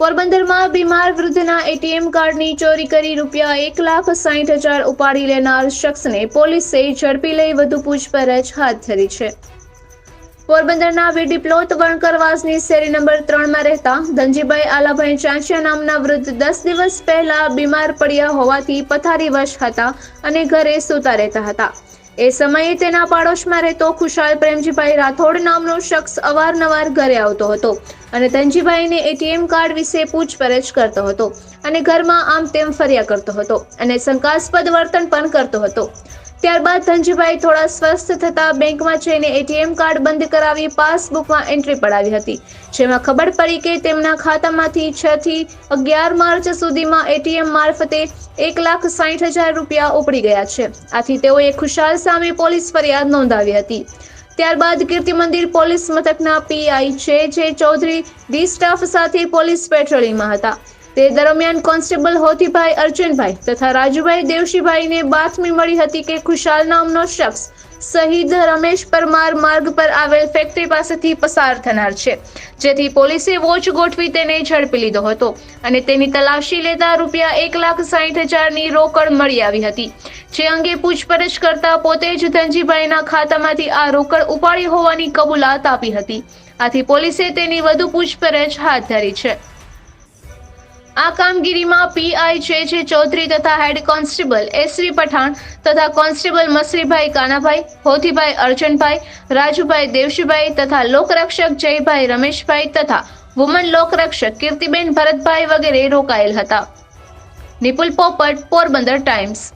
પોરબંદરમાં બીમાર વૃદ્ધના એટીએમ કાર્ડની ચોરી કરી રૂપિયા એક લાખ સાઠ હજાર ઉપાડી લેનાર શખ્સને પોલીસે ઝડપી લઈ વધુ પૂછપરછ હાથ ધરી છે. પોરબંદરના વીડી પ્લોટ વણકરવાસની શેરી નંબર ત્રણમાં રહેતા ધનજીભાઈ આલાભાઈ ચાંચિયા નામના વૃદ્ધ દસ દિવસ પહેલા બીમાર પડ્યા હોવાથી પથારીવશ હતા અને ઘરે સૂતા રહેતા હતા. એ સમયે તેના પાડોશમાં રહેતો ખુશાલ પ્રેમજીભાઈ રાઠોડ નામનો શખ્સ અવારનવાર ઘરે આવતો હતો અને ધનજીભાઈને એટીએમ કાર્ડ વિશે પૂછપરછ કરતો હતો અને ઘરમાં આમ તેમ ફર્યા કરતો હતો અને શંકાસ્પદ વર્તન પણ કરતો હતો. ત્યારબાદ ધનજીભાઈ થોડા સ્વસ્થ થતા બેંકમાં જઈને એટીએમ કાર્ડ બંધ કરાવી પાસબુકમાં એન્ટ્રી પડાવી હતી, જેમાં ખબર પડી કે તેમના ખાતામાંથી છ થી અગિયાર માર્ચ સુધીમાં એટીએમ મારફતે એક લાખ સાઠ હજાર રૂપિયા ઉપડી ગયા છે. આથી તેઓએ ખુશાલ સામે પોલીસ ફરિયાદ નોંધાવી હતી. ત્યારબાદ કીર્તિ મંદિર પોલીસ મથકના પીઆઈ છે જે ચૌધરી, ડી સ્ટાફ સાથે પોલીસ પેટ્રોલિંગમાં હતા. તે દરમિયાન કોન્સ્ટેબલ હોતીભાઈ અર્જુનભાઈ તથા રાજુભાઈ દેવશીભાઈને બાતમી મળી હતી કે ખુશાલ નામનો શખ્સ શહીદ રમેશ પરમાર માર્ગ પર આવેલ ફેક્ટરી પાસેથી પસાર થનાર છે. જેથી પોલીસે વોચ ગોઠવી તેને ઝડપી લીધો હતો અને તેની તલાશી લેતા રૂપિયા એક લાખ સાઠ હજારની રોકડ મળી આવી હતી. જે અંગે પૂછપરછ કરતા પોતે જ ધનજીભાઈના ખાતામાંથી આ રોકડ ઉપાડી હોવાની કબૂલાત આપી હતી. આથી પોલીસે તેની વધુ પૂછપરછ હાથ ધરી છે. આ કામગીરીમાં પીઆઈ જે જે ચૌધરી તથા હેડ કોન્સ્ટેબલ એસવી પઠાણ તથા કોન્સ્ટેબલ મસરીભાઈ કાનાભાઈ, હોથીભાઈ અર્જનભાઈ, રાજુભાઈ દેવશીભાઈ તથા લોકરક્ષક જયભાઈ રમેશભાઈ તથા વુમન લોકરક્ષક કીર્તિબેન ભરતભાઈ વગેરે રોકાયેલ હતા. નિપુલ પોપટ, પોરબંદર ટાઈમ્સ.